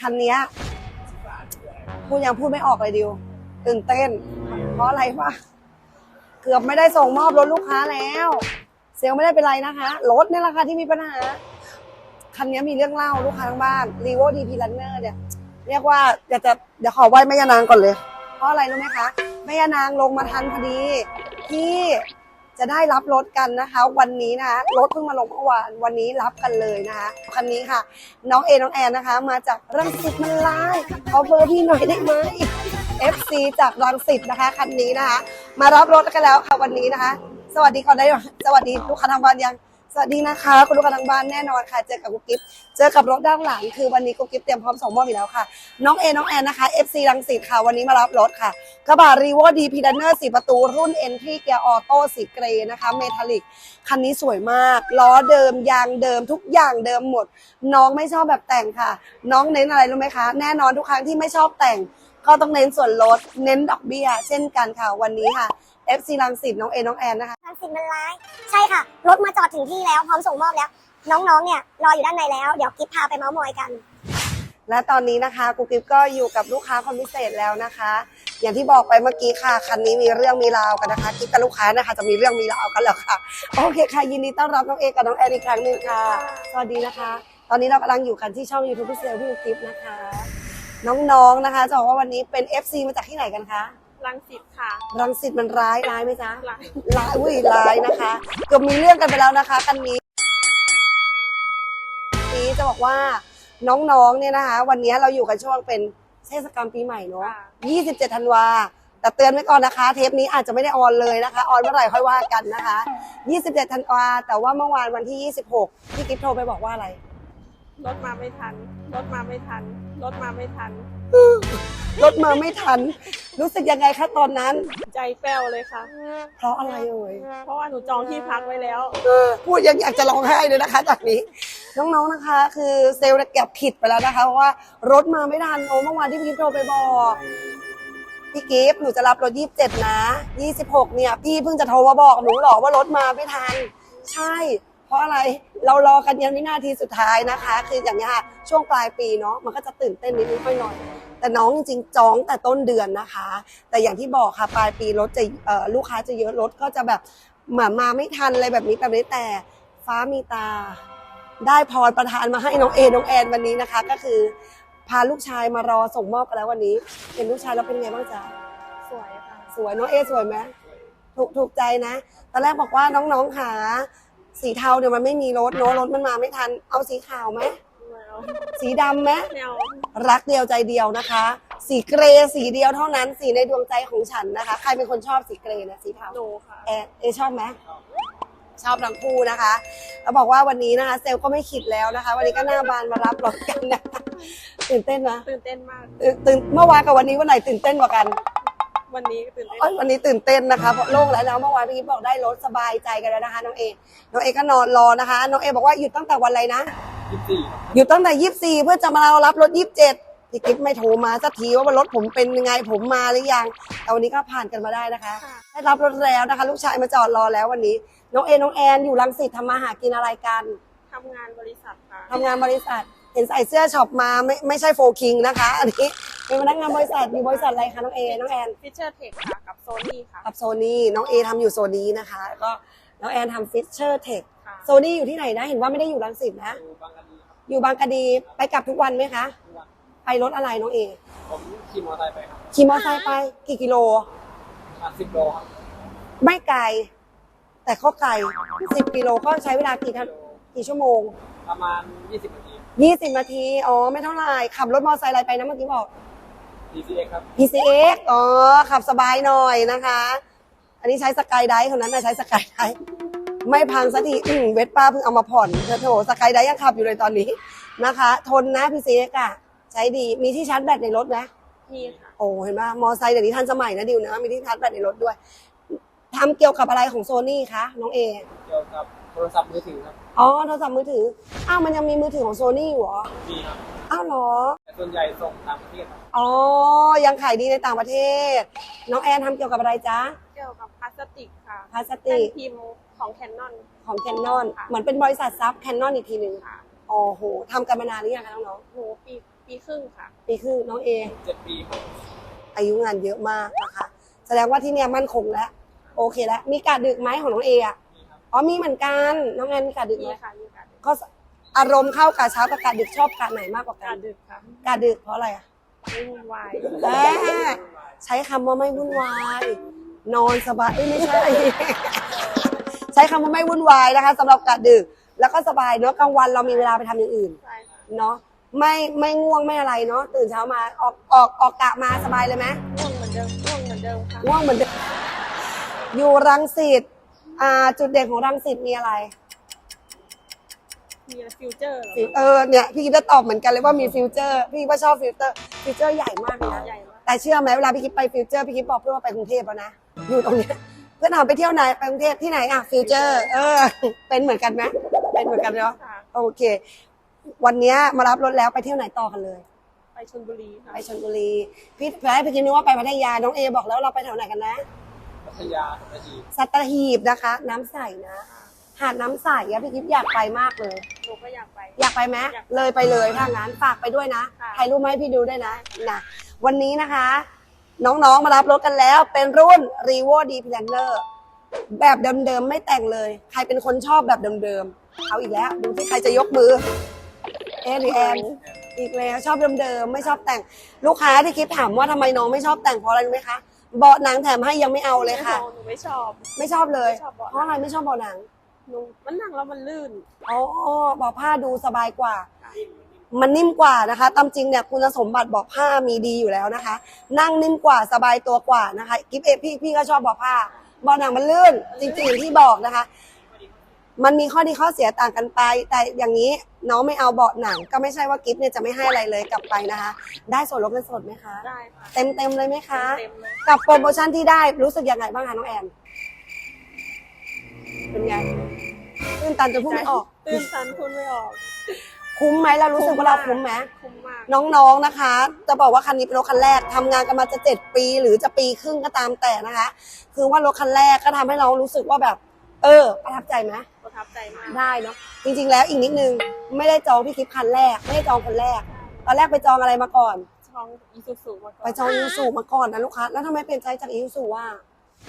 คันนี้ยพูยังพูดไม่ออกเลยดิวตื่นเต้น เพราะอะไรวะเกือบไม่ได้ส่งมอบรถลูกค้าแล้ว เซลไม่ได้เป็นไรนะคะรถนี่แหละค่ะที่มีปัญหาคันนี้มีเรื่องเล่าลูกค้าทั้งบ้านรีโวดีพีลันเนอร์เนี่ยเรียกว่าอยากจะเดี๋ยวขอไหว้แม่ยานางก่อนเลย เพราะอะไรรู้ไหมคะแม่ยานางลงมาทันพอดีที่ จะได้รับรถกันนะคะ วันนี้นะคะรถเพิ่งมาลงเมื่อวานวันนี้รับกันเลยนะคะคันนี้ค่ะ น้องเอน้องแอนนะคะ มาจากรังสิตมันลายขอเบอร์พี่หน่อยได้ไหม FC จากรังสิตนะคะคันนี้นะคะ มารับรถกันแล้วค่ะวันนี้นะคะ สวัสดีก่อนได้ไหมสวัสดีลูกค้าทางบ้านยัง สวัสดีนะคะ คุณลูกค้าทางบ้านแน่นอนค่ะเจอกับกุ๊กกิ๊บเจอกับรถด้านหลัง คือวันนี้กุ๊กกิ๊บเตรียมพร้อมส่งมอบอยู่แล้วค่ะ น้องเอน้องแอนนะคะ FC รังสิตค่ะวันนี้มารับรถค่ะกระบะรีโวดีพีดันเนอร์สีประตูรุ่นเอ็นทีเกียร์ออโต้สีเกรย์นะคะเมทัลลิกคันนี้สวยมากล้อเดิมยางเดิมทุกอย่างเดิมหมด น้องไม่ชอบแบบแต่งค่ะ น้องเน้นอะไรรู้ไหมคะ แน่นอนทุกครั้งที่ไม่ชอบแต่งก็ต้องเน้นส่วนลดเน้นดอกเบี้ย เช่นกันค่ะวันนี้ค่ะ FC รังสิตน้องเอน้องแอนนะคะทางสินมันร้าย ใช่ค่ะ รถมาจอดถึงที่แล้วพร้อมส่งมอบแล้ว น้องๆ เนี่ยรออยู่ด้านในแล้ว เดี๋ยวกิ๊บพาไปเมาส์มอยกัน และตอนนี้นะคะกูกิฟก็อยู่กับลูกค้าคนพิเศษแล้วนะคะ อย่างที่บอกไปเมื่อกี้ค่ะคันนี้มีเรื่องมีราวกันนะคะกิฟกับลูกค้านะคะ จะมีเรื่องมีราวกันแล้วค่ะโอเคค่ะยินดีต้อนรับน้องเอกับน้องแอนอีกครั้งหนึ่งค่ะ สวัสดีนะคะ ตอนนี้เรากำลังอยู่กันที่ช่อง YouTube พิเศษพี่กูกิฟนะคะ น้องๆนะคะจะบอกว่าวันนี้เป็น FC มาจากที่ไหนกันคะ รังสิตค่ะ รังสิตมันร้ายร้ายไหมจ๊ะร้าย ร้ายอุ้ยร้ายนะคะเกือบมีเรื่องกันไปแล้วนะคะคันนี้นี้จะบอกว่าน้องๆเนี่ยนะคะ วันนี้เราอยู่กันช่วงเป็นเทศกาลปีใหม่เนาะ27ธันวาแต่เตือนไว้ก่อนนะคะ เทปนี้อาจจะไม่ได้ออนเลยนะคะออนเมื่อไหร่ค่อยว่ากันนะคะ 27ธันวาแต่ว่าเมื่อวานวันที่ 26พี่กิฟโทรไปบอกว่าอะไร รถมาไม่ทัน รถมาไม่ทัน รถมาไม่ทันรถมาไม่ทัน รู้สึกยังไงคะตอนนั้น ใจแป้วเลยค่ะ เพราะอะไรเอ่ยเพราะว่าหนูจองที่พักไว้แล้ว เออพูดยังอยากจะร้องไห้เลยนะคะจากนี้ น้องๆนะคะ คือเซลล์เนี่ยเก็บผิดไปแล้วนะคะเพราะว่ารถมาไม่ทันโอ้เมื่อวานที่พี่กิฟโทรไปบอกพี่กิฟหนูจะรับรถยี่สิบเจ็ดนะยี่สิบหกเนี่ย พี่เพิ่งจะโทรมาบอกหนูหรอกว่ารถมาไม่ทัน ใช่ เพราะอะไรเรารอกันยันวินาทีสุดท้ายนะคะ คืออย่างนี้ยค่ะช่วงปลายปีเนาะมันก็จะตื่นเต้นนิดนิดหน่อยๆ แต่น้องจริงๆจองแต่ต้นเดือนนะคะ แต่อย่างที่บอกค่ะปลายปีรถจะเอ่อลูกค้าจะเยอะรถก็จะแบบเหมือนมาไม่ทันอะไรแบบนี้แบบนี้แต่ฟ้ามีตา ได้พรประทานมาให้น้องเอน้องแอนวันนี้นะคะ ก็คือพาลูกชายมารอส่งมอบกันแล้ววันนี้เป็นลูกชายแล้วเป็นไงบ้างจ๊ะสวยค่ะสวยน้องเอสวยไหมถูกถูกใจนะตอนแรกบอกว่าน้องๆขาสีเทาเนี่ยมันไม่มีรถเนอะรถมันมาไม่ทัน เอาสีขาวไหมไม่เอา สีดำไหมไม่เอารักเดียวใจเดียวนะคะ สีเกรย์สีเดียวเท่านั้น สีในดวงใจของฉันนะคะ ใครเป็นคนชอบสีเกรย์นะสีเทาหนูค่ะแอร์เอชอบไหมชอบทั้งคู่นะคะแล้วบอกว่าวันนี้นะคะ เซลลก็ไม่ขิดแล้วนะคะ วันนี้ก็หน้าบานมารับรถกันนะคะตื่นเต้นนะตื่นเต้นมากตื่นตื่นเมื่อวานกับวันนี้วันไหนตื่นเต้นกว่ากัน วันนี้ก็ตื่นเต้น เอ้ยวันนี้ตื่นเต้นนะคะเพราะโล่งแล้วแล้วเมื่อวานพี่กิ๊บบอกได้รถสบายใจกันแล้วนะคะน้องเอน้องเอก็นอนรอนะคะ น้องเอบอกว่าหยุดตั้งแต่วันอะไรนะยี่สิบสี่หยุดตั้งแต่ยี่สี่เพื่อจะมาเรารับรถยี่สิบเจ็ดพี่กิ๊บไม่โทรมาสักทีว่าวันรถผมเป็นยังไงผมมาหรือยังแต่วันนี้ก็ผ่านกันมาได้นะคะ ค่ะ ได้รับรถแล้วนะคะ ลูกชายมาจอดรอแล้ววันนี้ น้องเอน้องแอนอยู่รังสิตทำมาหากินอะไรกัน ทำงานบริษัทค่ะ ทำงานบริษัทเห็นใส่เสื้อช็อปมาไม่ไม่ใช่โฟคิงนะคะ อันนี้ เป็นพนักงานบริษัทอยู่บริษัทอะไรคะน้องเอน้องแอนฟิชเชอร์เทคค่ะกับโซนี่ค่ะ กับโซนี่น้องเอทำอยู่โซนี้นะคะแล้วก็น้องแอนทำฟิชเชอร์เทคค่ะ โซนี่อยู่ที่ไหนนะ เห็นว่าไม่ได้อยู่รังสิตนะดูบางกะดีครับอยู่บางกะดีไปกลับทุกวันไหมคะทุกวันไปรถอะไรน้องเอผมขี่มอเตอร์ไซค์ไปครับขี่มอเตอร์ไซค์ไปกี่กิโลประมาณสิบโลครับไม่ไกล แต่ก็ไกลสิบกิโลก็ใช้เวลากี่ทันกี่ชั่วโมง ประมาณยี่สิบนาทียี่สิบนาที อ๋อ ไม่เท่าไหร่ ขับรถมอเตอร์ไซค์อะไรไปนะเมื่อกี้บอก DCX ครับ PCX อ๋อ ขับสบายหน่อยนะคะ อันนี้ใช้สกายไดฟ์คนนั้นนะใช้สกายไดฟ์ไม่พังสักทีอืมเวทป้าเพิ่งเอามาผ่อนเธอโถสกายไดฟ์ยังขับอยู่เลยตอนนี้นะคะ ทนนะ PCX อะใช้ดีมีที่ชาร์จแบตในรถไหมมีค่ะโอ้เห็นป่ะมอไซค์เดี๋ยวนี้ทันสมัยนะดิวนะมีที่ชาร์จแบตในรถด้วยทำเกี่ยวกับอะไรของโซนี่คะน้องเอเกี่ยวกับโท รศัพท์มือถือครับอ๋อโทรศัพท์มือถือ อ้าวมันยังมีมือถือของโซนี่อยู่เหรอ มีครับอ้าวเหรอ แต่ส่วนใหญ่ส่งต่างประเทศครับอ๋อ ยังขายดีในต่างประเทศ น้องแอนทำเกี่ยวกับอะไรจ๊ะ เกี่ยวกับพลาสติกค่ะพลาสแท่ตินกพิมพ์ของแคนนอน ของแคนนอน ค่ะ เหมือนเป็นบริษัทซับแคนนอนอีกทีหนึ่งค่ะโอ้โหทำกันมานานหรือยังคะน้องหนูปีปีครึ่งค่ะปีครึ่งน้องเอ เจ็ดปีครับอายุงานเยอะมากนะคะ แสดงว่าที่เนี่ยมั่นคงแล้ว โอเคแล้ว มีกาดดึกไหมของน้องเออะนี่ครับ อ๋อมีเหมือนกันน้องแอนมีกาดดึกมีไหมค่ะมีการก็อารมณ์เข้ากาเช้ากับกาดดึกชอบกาดไหนมากกว่ากักานรดึกค่ะกาดดึกเพราะอะไรอะไม่วุ่นวายแม่ใช้คำว่าไม่วุ่นวาย นอนสบายเอ้ยไม่ใช่ ใช้คำว่าไม่วุ่นวายนะคะสำหรับกาดดึกแล้วก็สบายเนาะกลางวันเรามีเวลาไปทำอย่างอื่น ใช่ค่ะเนาะไม่ไม่ง่วงไม่อะไรเนาะตื่นเช้ามาออกออกออกกะมาสบายเลยไหมง่วงเหมือนเดิมง่วงเหมือนเดิมค่ะง่วงเหมือนเดิมอยู่รังสิต อ่าจุดเด่นของรังสิตมีอะไร มีฟิวเจอร์เหรอฟิวเออเนี่ยพี่กิ๊บจะตอบเหมือนกันเลยว่ามีฟิวเจอร์ พี่กิ๊บว่าชอบฟิวเจอร์ ฟิวเจอร์ใหญ่มากเลยนะใหญ่มากแต่เชื่อไหมเวลาพี่กิ๊บไปฟิวเจอร์พี่กิ๊บบอกเพื่อนว่าไปกรุงเทพแล้วนะอยู่ตรงเนี้ยเพื่อนถามไปเที่ยวไหนไปกรุงเทพที่ไหนอะฟิวเจอร์ เออ เป็นเหมือนกันไหมเป็นเหมือนกันเนาะค่ะโอเค วันเนี้ยมารับรถแล้วไปเที่ยวไหนต่อกันเลย ไปชลบุรีค่ะไปชลบุรีพี่แพ้พี่กิ๊บนึกว่าไปพัทยาน้องเอบอกแล้วเราไปแถวไหนกันนะ พัทยาสัตหีบสัตหีบนะคะ น้ำใสนะ หาดน้ำใสอะพี่กิ๊บอยากไปมากเลย หนูก็อยากไป อยากไปไหมอยากไปเลยไปเลยถ้างั้นฝากไปด้วยนะค่ะ ถ่ายรูปมาให้พี่ดูด้วยนะนะวันนี้นะคะ น้องๆมารับรถกันแล้ว เป็นรุ่น r e v o D Planner แบบเดิมๆไม่แต่งเลย ใครเป็นคนชอบแบบเดิมๆเอาอีกแล้ว ดูที่ใครจะยกมือ เอหรือแอนอีกแล้วชอบเดิมๆไม่ชอบแต่ง ลูกค้าที่คิดถามว่าทำไมน้องไม่ชอบแต่งเพราะอะไรรู้ไหมคะ เบาะหนังแถมให้ยังไม่เอาเลยค่ะ หนูไม่ชอบ ไม่ชอบเลย ไม่ชอบเบาะหนัง เพราะอะไรไม่ชอบเบาะหนังหนูมันนั่งแล้วมันลื่น อ๋อเบาะผ้าดูสบายกว่า มันนิ่มกว่านะคะตามจริงเนี่ยคุณสมบัติเบาะผ้ามีดีอยู่แล้วนะคะ นั่งนิ่มกว่าสบายตัวกว่านะคะ กิฟเอพี่พี่ก็ชอบเบาะผ้าเบาะหนังมันลื่น จริงๆอย่างที่บอกนะคะ มันมีข้อดีข้อเสียต่างกันไป แต่อย่างนี้น้องไม่เอาเบาะหนัง ก็ไม่ใช่ว่ากิฟเนี่ยจะไม่ให้อะไรเลยกลับไปนะคะ ได้ส่วนลดเงินสดไหมคะได้ค่ะเต็มเต็มๆเลยไหมคะ เต็มเลยกับโปรโมชั่นที่ได้รู้สึกยังไงบ้างคะน้องแอนเป็นไงตื่นตันจนพูดไม่ออก ตื่นตันพูดไม่ออก คุ้มไหมเรารู้สึกว่าเราคุ้มไหม คุ้มมาก น้องๆ นะคะ จะบอกว่าคันนี้เป็นรถคันแรกทำงานกันมาจะเจ็ดปี หรือจะปีครึ่งก็ตามแต่นะคะ คือว่ารถคันแรกก็ทำให้เรารู้สึกว่าแบบเออ ประทับใจไหมประทับใจมาก ได้เนาะจริง ๆ แล้วอีกนิดนึงไม่ได้จองพี่คลิปคันแรก ไม่ได้จองคนแรก ตอนแรกไปจองอะไรมาก่อนช่องอีซูซูมาก่อน ไปจองยูสูมาก่อนนะลูกค้า แล้วทำไมเปลี่ยนใจจากยูสูว่า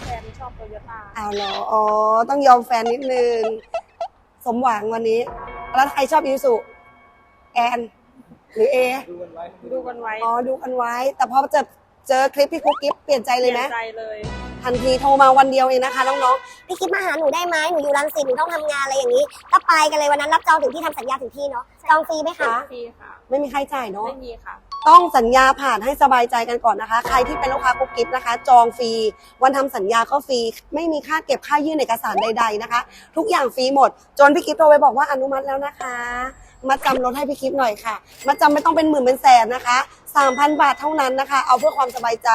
แฟนชอบโตโยต้าอ้าวเหรออ๋อต้องยอมแฟนนิดนึง สมหวังวันนี้ แล้วใครชอบยูสูแอนหรือเอดูกันไว้ดูกันไว้อ๋อดูกันไว้ แต่พอเจอเจอคลิปพี่คุกกิ๊บเปลี่ยนใจเลยไหมปนใจเลย ทันทีโทรมาวันเดียวเองนะคะน้องพี่คิดมาหาหนูได้ไหมหนูอยู่รังสิตหนูต้องทำงานอะไรอย่างนี้ ก็ไปกันเลยวันนั้นรับจองถึงที่ทำสัญญาถึงที่เนาะจองฟรีไหมคะฟรีค่ะๆไม่มีใครจ่ายเนาะ ไม่มีค่ะ ต้องสัญญาผ่านให้สบายใจกันก่อนนะคะ ใครที่เป็นลูกค้ากุ๊กกิ๊บนะคะ จองฟรี วันทำสัญญาก็ฟรี ไม่มีค่าเก็บค่ายื่นเอกสารใด ๆนะคะ ทุกอย่างฟรีหมด จนพี่กิ๊บโทรไปบอกว่าอนุมัติแล้วนะคะ มาจำรถให้พี่กิ๊บหน่อยค่ะ มาจำไม่ต้องเป็นหมื่นเป็นแสนนะคะ 3,000 บาทเท่านั้นนะคะ เอาเพื่อความสบายใจ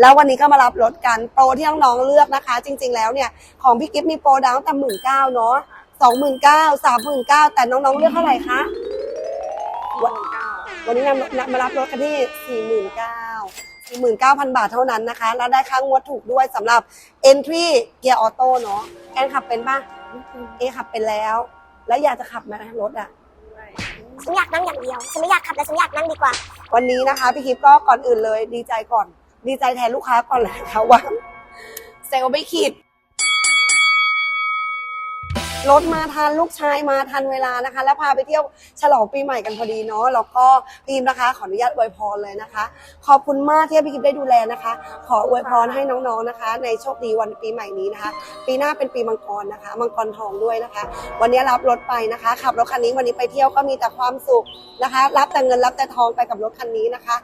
แล้ววันนี้ก็มารับรถกันโปรที่น้องๆเลือกนะคะ จริง ๆ แล้วเนี่ยของพี่กิ๊บมีโปรดาวน์ตั้งแต่หมื่นเก้าเนาะสองหมื่นเก้าสามหมื่นเก้าแต่น้องๆเลือกเท่าไหร่คะวันนี้นำนำมารับรถกันที่49 49,000บาทเท่านั้นนะคะ แล้วได้ค่างวดถูกด้วยสำหรับ Entry เกียร์ออโต้เนาะแอนขับเป็นปะเอขับเป็นแล้ว แล้วอยากจะขับไหมรถอะ ฉันอยากนั่งอย่างเดียว ฉันไม่อยากขับแต่ฉันอยากนั่งดีกว่า วันนี้นะคะพี่คลิปก็ก่อนอื่นเลย ดีใจก่อน ดีใจแทนลูกค้าก่อนเลยนะคะว่าเซลล์ไม่ขีด รถมาทันลูกชายมาทันเวลานะคะ แล้วพาไปเที่ยวฉลองปีใหม่กันพอดีเนาะแล้วก็พีมนะคะขออนุญาตอวยพรเลยนะคะ ขอบคุณมากที่พี่กิฟได้ดูแลนะคะ ขออวยพรให้น้องๆนะคะ ในโชคดีวันปีใหม่นี้นะคะ ปีหน้าเป็นปีมังกรนะคะ มังกรทองด้วยนะคะ วันนี้รับรถไปนะคะขับรถคันนี้วันนี้ไปเที่ยวก็มีแต่ความสุขนะคะ รับแต่เงินรับแต่ทองไปกับรถคันนี้นะคะ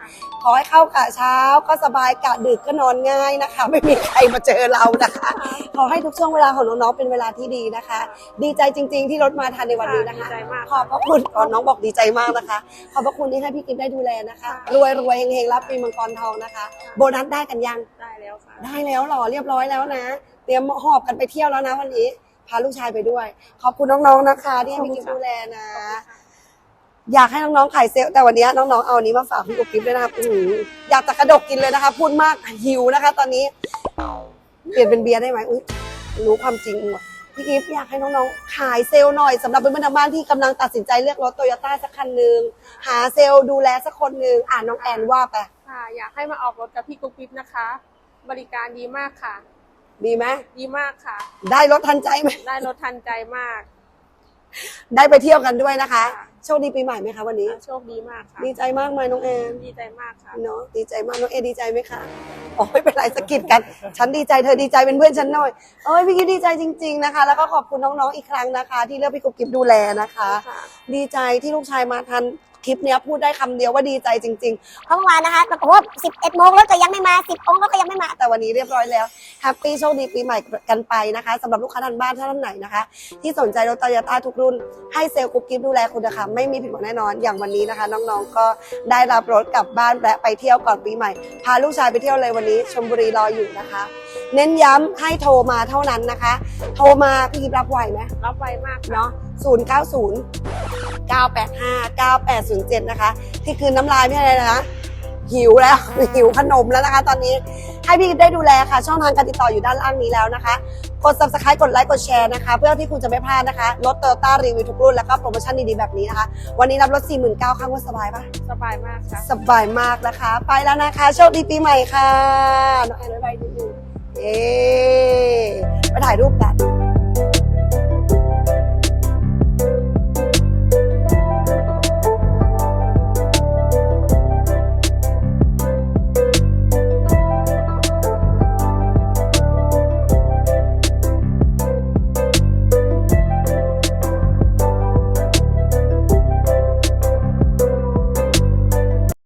ขอให้เข้ากะเช้าก็สบายกะดึกก็นอนง่ายนะคะ ไม่มีใครมาเจอเรานะคะ ขอให้ทุกช่วงเวลาของน้องๆเป็นเวลาที่ดีนะคะดีใจจริง ๆ ที่รถมาทันในวันนี้นะคะ ดีใจมาก ขอบพระคุณก่อนน้องบอกดีใจมากนะคะ ขอบพระคุณที่ให้พี่กิฟได้ดูแลนะคะ รวยรวยๆเฮงๆรับปีมังกรทองนะคะ โบนัสได้กันยัง ได้แล้วค่ะ ได้แล้วเหรอเรียบร้อยแล้วนะ เตรียมหอบกันไปเที่ยวแล้วนะวันนี้ พาลูกชายไปด้วย ขอบคุณน้องๆนะคะ ที่ให้พี่กิฟดูแลนะ อยากให้น้องๆขายเซลล์แต่วันนี้น้องๆเอาอันนี้มาฝากพี่กุ๊กกิ๊บด้วยนะครับอื้อหืออยากจะกระดกกินเลยนะคะ พูดมากหิวนะคะ ตอนนี้ เปลี่ยนเป็นเบียร์ได้ไหมอุ้ยรู้ความจริงว่ะ พี่กิฟต์อยากให้น้องๆ ขายเซลล์หน่อยสำหรับเพื่อนๆทางบ้านที่กำลังตัดสินใจเลือกรถโตโยต้าสักคันหนึ่งหาเซลล์ดูแลสักคนหนึ่งอ่านน้องแอนว่าไปค่ะอยากให้มาออกรถกับพี่กุ๊กกิ๊บนะคะ บริการดีมากค่ะ ดีไหมดีมากค่ะ ได้รถทันใจไหมได้รถทันใจมาก ได้ไปเที่ยวกันด้วยนะคะ ค่ะ โชคดีปีใหม่ไหมคะวันนี้ โชคดีมากค่ะ ดีใจมากไหมน้องแอน ดีใจมากค่ะ เนาะดีใจมากน้องเอดีใจไหมคะ อ๋อไม่เป็นไรสะกิดกัน ฉันดีใจเธอดีใจเป็นเพื่อนฉันหน่อยเอ้ยพี่กิ๊ฟดีใจจริง ๆนะคะ แล้วก็ขอบคุณน้องๆอีกครั้งนะคะ ที่เลือกพี่กุ๊กกิ๊บดูแลนะคะค่ะดีใจที่ลูกชายมาทัน คลิปเนี้ยพูดได้คำเดียวว่าดีใจจริง เพราะเมื่อวานนะคะแบบโอ้สิบเอ็ดโมงรถก็ยังไม่มาสิบองค์รถก็ยังไม่มา ๆ แต่วันนี้เรียบร้อยแล้วแฮปปี้โชคดีปีใหม่กันไปนะคะสำหรับลูกค้าทางบ้านท่านไหนนะคะ ที่สนใจรถโตโยต้าทุกรุ่น ให้เซลล์กุ๊กกิ๊บดูแลคุณนะคะไม่มีผิดหวังแน่นอนอย่างวันนี้นะคะ น้องๆก็ได้รับรถกลับบ้านและไปเที่ยวก่อนปีใหม่ พาลูกชายไปเที่ยวเลยวันนี้ชลบุรีรออยู่นะคะ เน้นย้ำให้โทรมาเท่านั้นนะคะ โทรมาพี่กิ๊บรับไหวไหมรับไวมากค่ะเนาะ 090 985 9807 นะคะ ที่คืนน้ำลายไม่ใช่อะไรนะหิวแล้วหิวขนมแล้วนะคะ ตอนนี้ให้พี่ได้ดูแลค่ะ ช่องทางการติดต่ออยู่ด้านล่างนี้แล้วนะคะ กด subscribe กดไลค์กดแชร์นะคะ เพื่อที่คุณจะไม่พลาดนะคะ รถโตโยต้ารีวิวทุกรุ่น แล้วก็โปรโมชั่นดีๆ แบบนี้นะคะ วันนี้รับรถ 49,000ข้างว่าสบายปะสบายมากค่ะ สบายมากนะคะ ไปแล้วนะคะ โชคดีปีใหม่ค่ะน้องแอนไว้ใบนิดนึงเอ๊ไปถ่ายรูปกัน